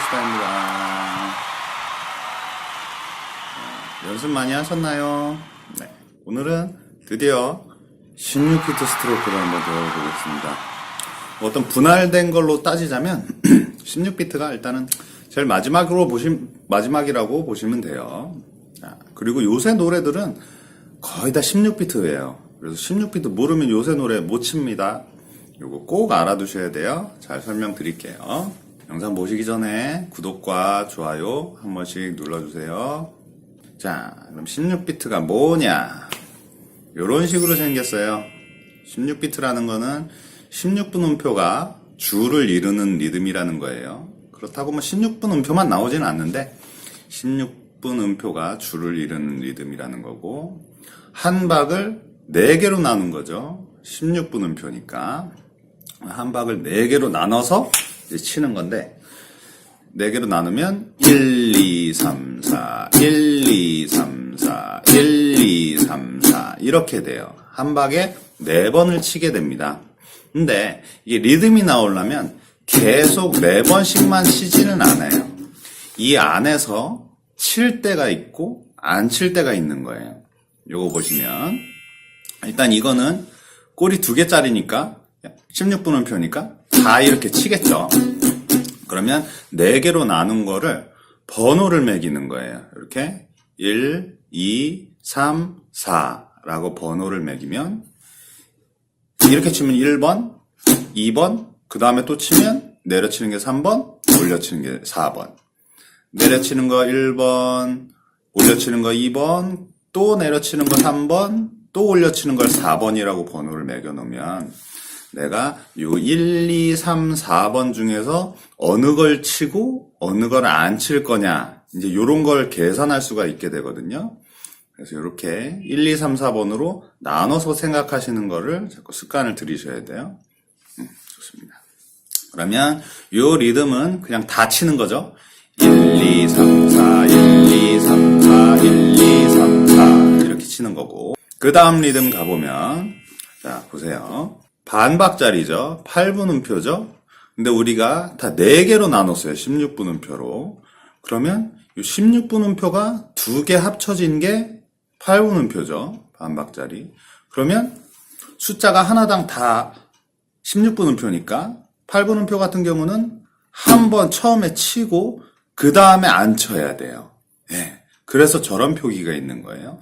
시간입니다. 자, 연습 많이 하셨나요? 네. 오늘은 드디어 16피트 스트로크를 한번 배워보겠습니다. 어떤 분할된 걸로 따지자면 16비트가 일단은 제일 마지막으로 보심 마지막이라고 보시면 돼요. 자, 그리고 요새 노래들은 거의 다 16비트예요. 그래서 16비트 모르면 요새 노래 못 칩니다. 요거 꼭 알아두셔야 돼요. 잘 설명드릴게요. 영상 보시기 전에 구독과 좋아요 한 번씩 눌러주세요. 자, 그럼 16비트가 뭐냐? 요런 식으로 생겼어요. 16비트라는 거는 16분 음표가 줄을 이루는 리듬이라는 거예요. 그렇다고 뭐 16분 음표만 나오지는 않는데 16분 음표가 줄을 이루는 리듬이라는 거고 한 박을 4개로 나눈 거죠. 16분 음표니까 한 박을 4개로 나눠서 이제 치는 건데 4개로 나누면 1, 2, 3, 4, 1, 2, 3, 4, 1, 2, 3, 4 이렇게 돼요. 한 박에 4번을 치게 됩니다. 근데 이게 리듬이 나오려면 계속 4번씩만 치지는 않아요. 이 안에서 칠 때가 있고 안 칠 때가 있는 거예요. 요거 보시면 일단 이거는 꼬리 두 개짜리니까 16분 음표니까 다 이렇게 치겠죠. 그러면 4개로 나눈 거를 번호를 매기는 거예요. 이렇게 1, 2, 3, 4라고 번호를 매기면 이렇게 치면 1번, 2번, 그 다음에 또 치면 내려치는 게 3번, 올려치는 게 4번. 내려치는 거 1번, 올려치는 거 2번, 또 내려치는 거 3번, 또 올려치는 걸 4번이라고 번호를 매겨 놓으면 내가 요 1, 2, 3, 4번 중에서 어느 걸 치고 어느 걸 안 칠 거냐. 이제 요런 걸 계산할 수가 있게 되거든요. 그래서 이렇게 1, 2, 3, 4번으로 나눠서 생각하시는 거를 자꾸 습관을 들이셔야 돼요. 음, 좋습니다. 그러면 요 리듬은 그냥 다 치는 거죠. 1, 2, 3, 4, 1, 2, 3, 4, 1, 2, 3, 4 이렇게 치는 거고 그 다음 리듬 가보면 자 보세요. 반박자리죠. 8분 음표죠. 근데 우리가 다 4개로 나눴어요. 16분 음표로. 그러면 이 16분 음표가 두개 합쳐진 게 8분 음표죠. 반박자리. 그러면 숫자가 하나당 다 16분 음표니까 8분 음표 같은 경우는 한 번 처음에 치고 그 다음에 안 쳐야 돼요. 예. 그래서 저런 표기가 있는 거예요.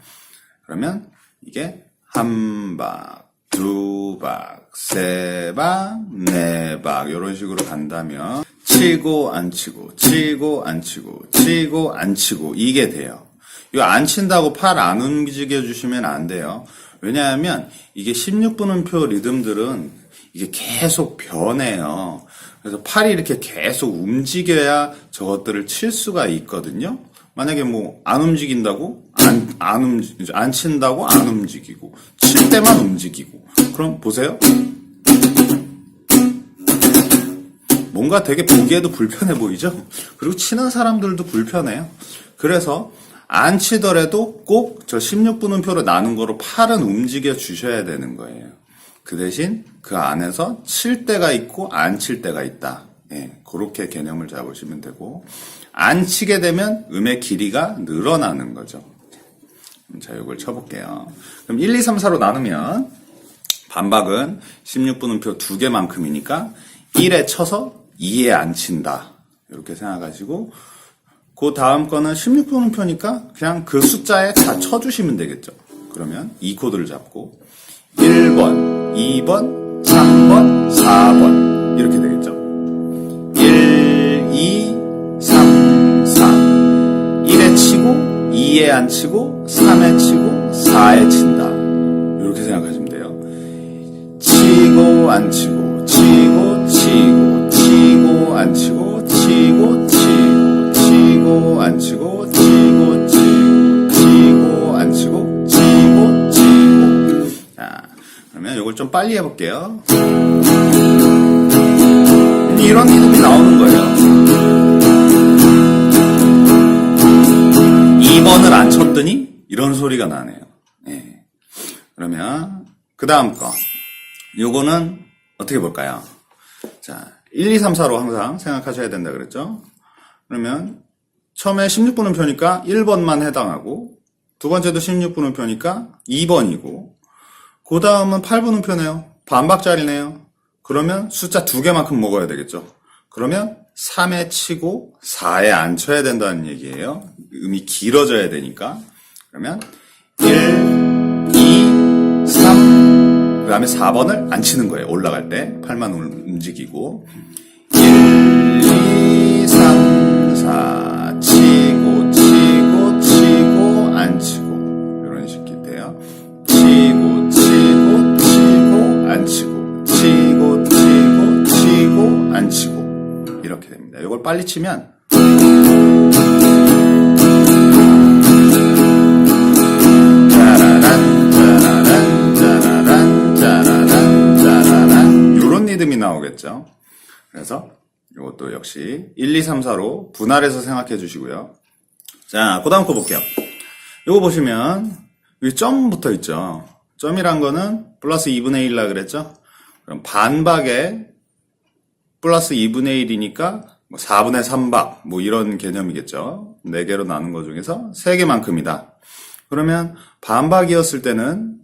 그러면 이게 한 박, 두 박, 세 박, 네 박, 이런 식으로 간다면, 치고, 안 치고, 치고, 안 치고, 치고, 안 치고, 이게 돼요. 이거 안 친다고 팔 안 움직여 주시면 안 돼요. 왜냐하면 이게 16분 음표 리듬들은 이게 계속 변해요. 그래서 팔이 이렇게 계속 움직여야 저것들을 칠 수가 있거든요. 만약에 뭐 안 움직인다고 안, 안 움직, 안 친다고 안 움직이고 칠 때만 움직이고 그럼 보세요. 뭔가 되게 보기에도 불편해 보이죠? 그리고 치는 사람들도 불편해요. 그래서 안 치더라도 꼭 저 16분 음표로 나눈 거로 팔은 움직여 주셔야 되는 거예요. 그 대신 그 안에서 칠 때가 있고 안 칠 때가 있다. 예, 그렇게 개념을 잡으시면 되고 안 치게 되면 음의 길이가 늘어나는 거죠. 자, 이걸 쳐볼게요. 그럼 1, 2, 3, 4로 나누면 반박은 16분 음표 두 개만큼이니까 1에 쳐서 2에 안 친다. 이렇게 생각하시고 그 다음 거는 16분 음표니까 그냥 그 숫자에 다 쳐주시면 되겠죠. 그러면 이 코드를 잡고 1번, 2번, 3번, 4번 이렇게 되겠죠. 1, 2, 3, 4 1에 치고 2에 안 치고 3에 치고 4에 친다. 안 치고 치고 치고 치고 안 치고 치고 치고 치고 안 치고 치고 치고 치고 안 치고 치고 치고 자 그러면 이걸 좀 빨리 해볼게요. 이런 리듬이 나오는 거예요. 2번을 안 쳤더니 이런 소리가 나네요. 예. 그러면 그 다음 거 요거는 어떻게 볼까요? 자, 1, 2, 3, 4로 항상 생각하셔야 된다 그랬죠? 그러면 처음에 16분음표니까 1번만 해당하고 두 번째도 16분음표니까 2번이고 그 다음은 8분음표네요. 반박자리네요. 그러면 숫자 두 개만큼 먹어야 되겠죠. 그러면 3에 치고 4에 안 쳐야 된다는 얘기예요. 음이 길어져야 되니까. 그러면 1, 2, 3. 그 다음에 4번을 안 치는 거예요. 올라갈 때. 팔만 움직이고. 1, 2, 3, 4. 치고, 치고, 치고, 안 치고. 이런 식이 돼요. 치고, 치고, 치고, 안 치고. 치고, 치고, 치고, 안 치고. 이렇게 됩니다. 이걸 빨리 치면 나오겠죠. 그래서 이것도 역시 1, 2, 3, 4로 분할해서 생각해 주시고요. 자, 그 다음 거 볼게요. 요거 보시면 여기 점 붙어 있죠. 점이란 거는 플러스 2분의 1라 그랬죠. 그럼 반박에 플러스 2분의 1이니까 4분의 3박 뭐 이런 개념이겠죠. 4개로 나눈 것 중에서 3개만큼이다. 그러면 반박이었을 때는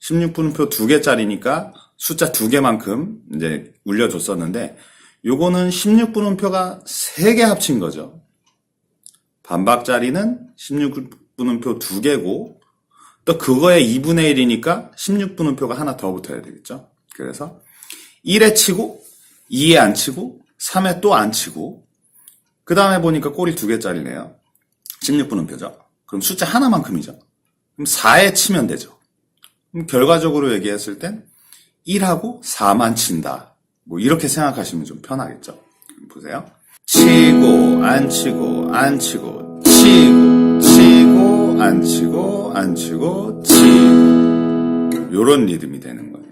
16분표 2개짜리니까 숫자 2개만큼 이제 울려줬었는데 요거는 16분음표가 3개 합친 거죠. 반박짜리는 16분음표 2개고 또 그거의 2분의 1이니까 16분음표가 하나 더 붙어야 되겠죠. 그래서 1에 치고 2에 안 치고 3에 또 안 치고 그 다음에 보니까 꼬리 두 개짜리네요. 16분음표죠. 그럼 숫자 하나만큼이죠. 그럼 4에 치면 되죠. 그럼 결과적으로 얘기했을 땐 1하고 4만 친다. 뭐 이렇게 생각하시면 좀 편하겠죠. 보세요. 치고 안 치고 안 치고 치고 치고 안 치고 안 치고 치고 요런 리듬이 되는 거예요.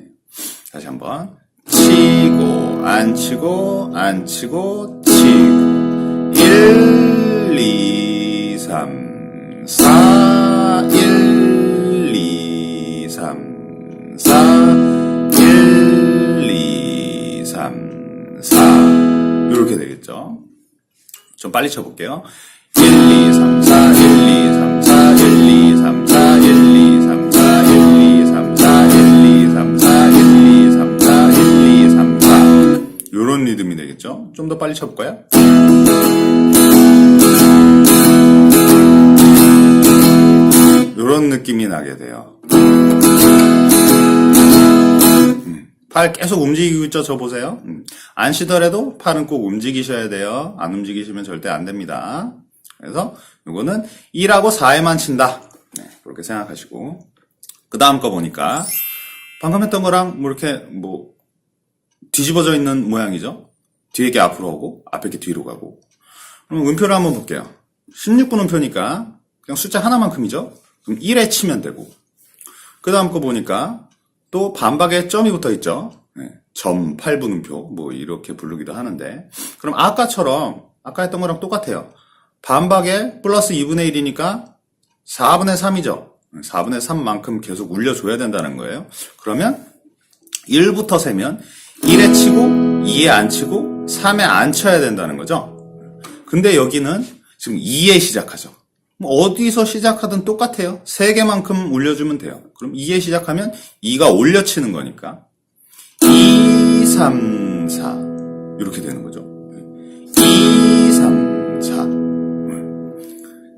다시 한번 치고 안 치고 안 치고 치고 1 2 3 4 1 되겠죠. 좀 빨리 쳐볼게요. 1, 2, 3, 4, 1, 2, 3, 4, 1, 2, 3, 4, 1, 2, 3, 4, 1, 2, 3, 4, 1, 2, 3, 4, 1, 2, 3, 4, 1, 2, 3, 4. 요런 리듬이 되겠죠. 좀 더 빨리 쳐볼까요? 요런 느낌이 나게 돼요. 음, 팔 계속 움직이고 있죠, 저 보세요. 음, 안 쉬더라도 팔은 꼭 움직이셔야 돼요. 안 움직이시면 절대 안 됩니다. 그래서 요거는 1하고 4에만 친다. 네, 그렇게 생각하시고. 그 다음 거 보니까 방금 했던 거랑 뭐 이렇게 뭐 뒤집어져 있는 모양이죠. 뒤에 게 앞으로 오고 앞에 게 뒤로 가고. 그럼 음표를 한번 볼게요. 16분 음표니까 그냥 숫자 하나만큼이죠. 그럼 1에 치면 되고. 그 다음 거 보니까 또 반박에 점이 붙어 있죠. 네, 점 8분음표 뭐 이렇게 부르기도 하는데 그럼 아까처럼 아까 했던 거랑 똑같아요. 반박에 플러스 2분의 1이니까 4분의 3이죠. 4분의 3만큼 계속 울려줘야 된다는 거예요. 그러면 1부터 세면 1에 치고 2에 안 치고 3에 안 쳐야 된다는 거죠. 근데 여기는 지금 2에 시작하죠. 뭐 어디서 시작하든 똑같아요. 3개만큼 울려주면 돼요. 그럼 2에 시작하면 2가 올려치는 거니까 2, 3, 4 이렇게 되는 거죠. 2, 3, 4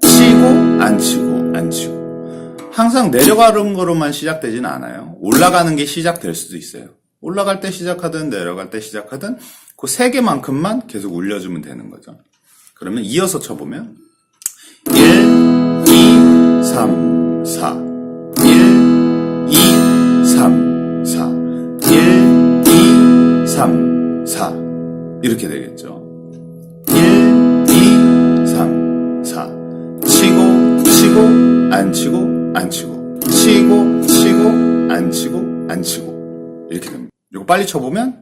치고 안 치고 안 치고 항상 내려가는 거로만 시작되지는 않아요. 올라가는 게 시작될 수도 있어요. 올라갈 때 시작하든 내려갈 때 시작하든 그 세 개만큼만 계속 올려주면 되는 거죠. 그러면 이어서 쳐보면 1, 2, 3, 4 4 이렇게 되겠죠. 1, 2, 3, 4 치고 치고 안 치고 안 치고 치고 치고 안 치고 안 치고 이렇게 됩니다. 이거 빨리 쳐보면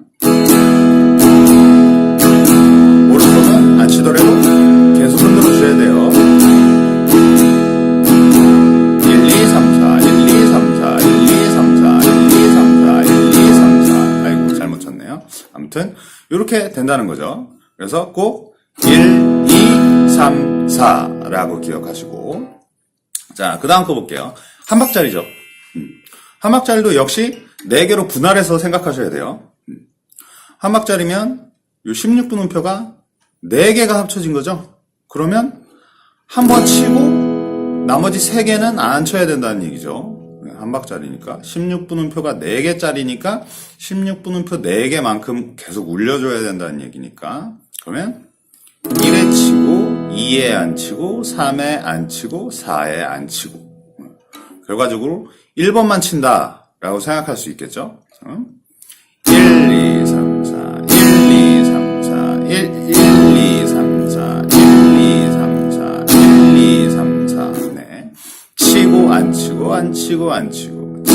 이렇게 된다는 거죠. 그래서 꼭 1, 2, 3, 4라고 기억하시고. 자, 그 다음 거 볼게요. 한 박자리죠. 음. 한 박자리도 역시 4개로 분할해서 생각하셔야 돼요. 음. 한 박자리면 요 16분 음표가 4개가 합쳐진 거죠. 그러면 한 번 치고 나머지 3개는 안 쳐야 된다는 얘기죠. 네, 한 박자리니까 16분음표가 4개짜리니까 16분음표 4개만큼 계속 울려줘야 된다는 얘기니까 그러면 1에 치고 2에 안 치고 3에 안 치고 4에 안 치고 결과적으로 1번만 친다 라고 생각할 수 있겠죠. 어? 1, 2, 3, 4, 1, 2, 3, 4, 1, 1, 치고, 안 치고, 안 치고, 치고,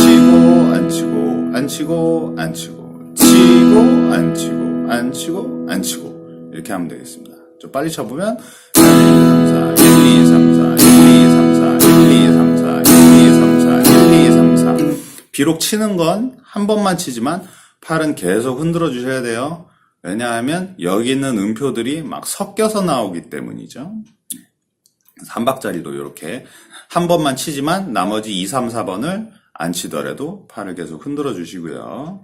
안 치고, 안 치고, 안 치고, 치고, 안 치고, 안 치고, 안 치고. 이렇게 하면 되겠습니다. 좀 빨리 쳐보면, 1, 2, 3, 4, 1, 2, 3, 4, 1, 2, 3, 4, 1, 2, 3, 4, 1, 2, 3, 4, 1, 2, 3, 4. 비록 치는 건 한 번만 치지만 팔은 계속 흔들어 주셔야 돼요. 왜냐하면 여기 있는 음표들이 막 섞여서 나오기 때문이죠. 한 박자리도 이렇게 한 번만 치지만 나머지 2, 3, 4번을 안 치더라도 팔을 계속 흔들어 주시고요.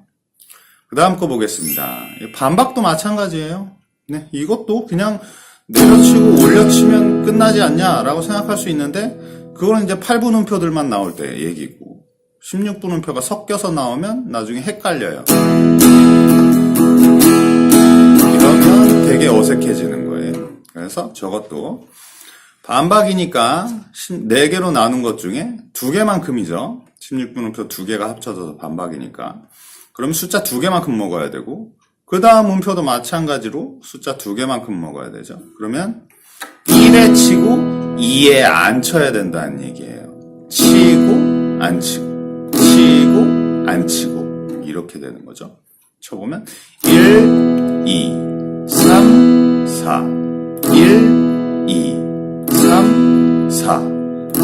그 다음 거 보겠습니다. 이 반박도 마찬가지예요. 네, 이것도 그냥 내려치고 올려치면 끝나지 않냐라고 생각할 수 있는데 그거는 이제 8분음표들만 나올 때 얘기고 16분음표가 섞여서 나오면 나중에 헷갈려요. 이러면 되게 어색해지는 거예요. 그래서 저것도 반박이니까 4개로 나눈 것 중에 2개만큼이죠. 16분음표 2개가 합쳐져서 반박이니까. 그럼 숫자 2개만큼 먹어야 되고 그 다음 음표도 마찬가지로 숫자 2개만큼 먹어야 되죠. 그러면 1에 치고 2에 안 쳐야 된다는 얘기예요. 치고 안 치고 치고 안 치고 이렇게 되는 거죠. 쳐보면 1, 2, 3, 4 1, 2, 3, 4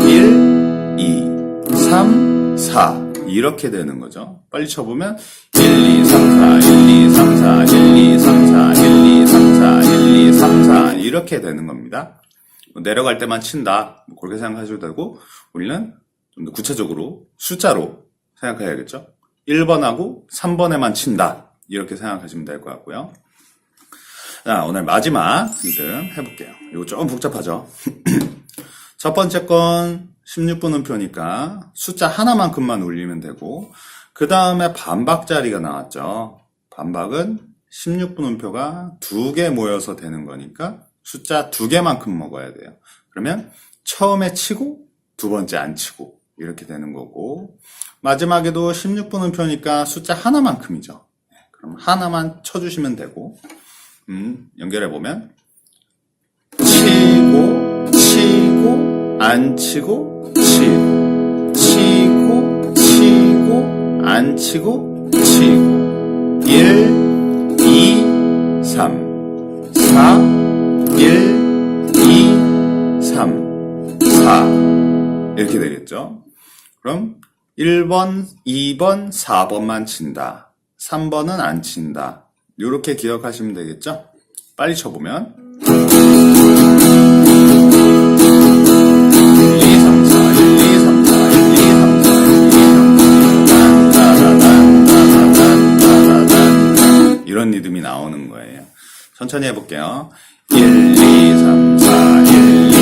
1, 2, 3, 4 이렇게 되는 거죠. 빨리 쳐보면 1, 2, 3, 4 1, 2, 3, 4 1, 2, 3, 4 1, 2, 3, 4 1, 2, 3, 4 이렇게 되는 겁니다. 뭐 내려갈 때만 친다. 뭐 그렇게 생각하셔도 되고 우리는 좀 더 구체적으로 숫자로 생각해야겠죠. 1번하고 3번에만 친다. 이렇게 생각하시면 될 것 같고요. 자, 오늘 마지막 리듬 해볼게요. 이거 좀 복잡하죠? 첫 번째 건 16분 음표니까 숫자 하나만큼만 울리면 되고, 그 다음에 반박자리가 나왔죠. 반박은 16분 음표가 두 개 모여서 되는 거니까 숫자 두 개만큼 먹어야 돼요. 그러면 처음에 치고 두 번째 안 치고 이렇게 되는 거고, 마지막에도 16분 음표니까 숫자 하나만큼이죠. 그럼 하나만 쳐주시면 되고, 음, 연결해 보면, 치고, 치고, 안 치고, 치고, 치고, 치고, 안 치고, 치고, 1, 2, 3, 4, 1, 2, 3, 4. 이렇게 되겠죠? 그럼 1번, 2번, 4번만 친다. 3번은 안 친다. 이렇게 기억하시면 되겠죠? 빨리 쳐보면 1, 2, 3, 4, 1, 2, 3, 4, 1, 2, 3, 4, 1, 2, 3, 4, 딴따라딴따라딴따라딴 이런 리듬이 나오는 거예요. 천천히 해볼게요. 1, 2, 3, 4, 1, 2,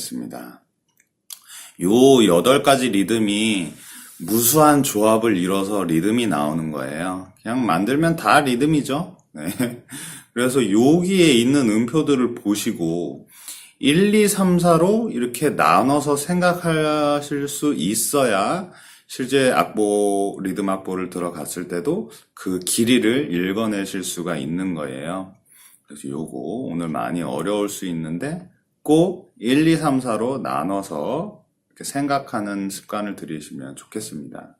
식으로 되겠습니다. 요 여덟 가지 리듬이 무수한 조합을 이뤄서 리듬이 나오는 거예요. 그냥 만들면 다 리듬이죠. 네. 그래서 여기에 있는 음표들을 보시고 1, 2, 3, 4로 이렇게 나눠서 생각하실 수 있어야 실제 악보, 리듬 악보를 들어갔을 때도 그 길이를 읽어내실 수가 있는 거예요. 그래서 요거 오늘 많이 어려울 수 있는데 꼭 1, 2, 3, 4로 나눠서 이렇게 생각하는 습관을 들이시면 좋겠습니다.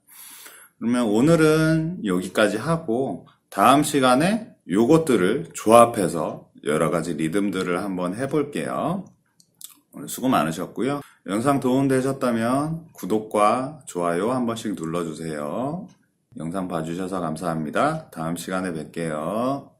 그러면 오늘은 여기까지 하고 다음 시간에 요것들을 조합해서 여러 가지 리듬들을 한번 해볼게요. 오늘 수고 많으셨고요. 영상 도움되셨다면 구독과 좋아요 한 번씩 눌러주세요. 영상 봐주셔서 감사합니다. 다음 시간에 뵐게요.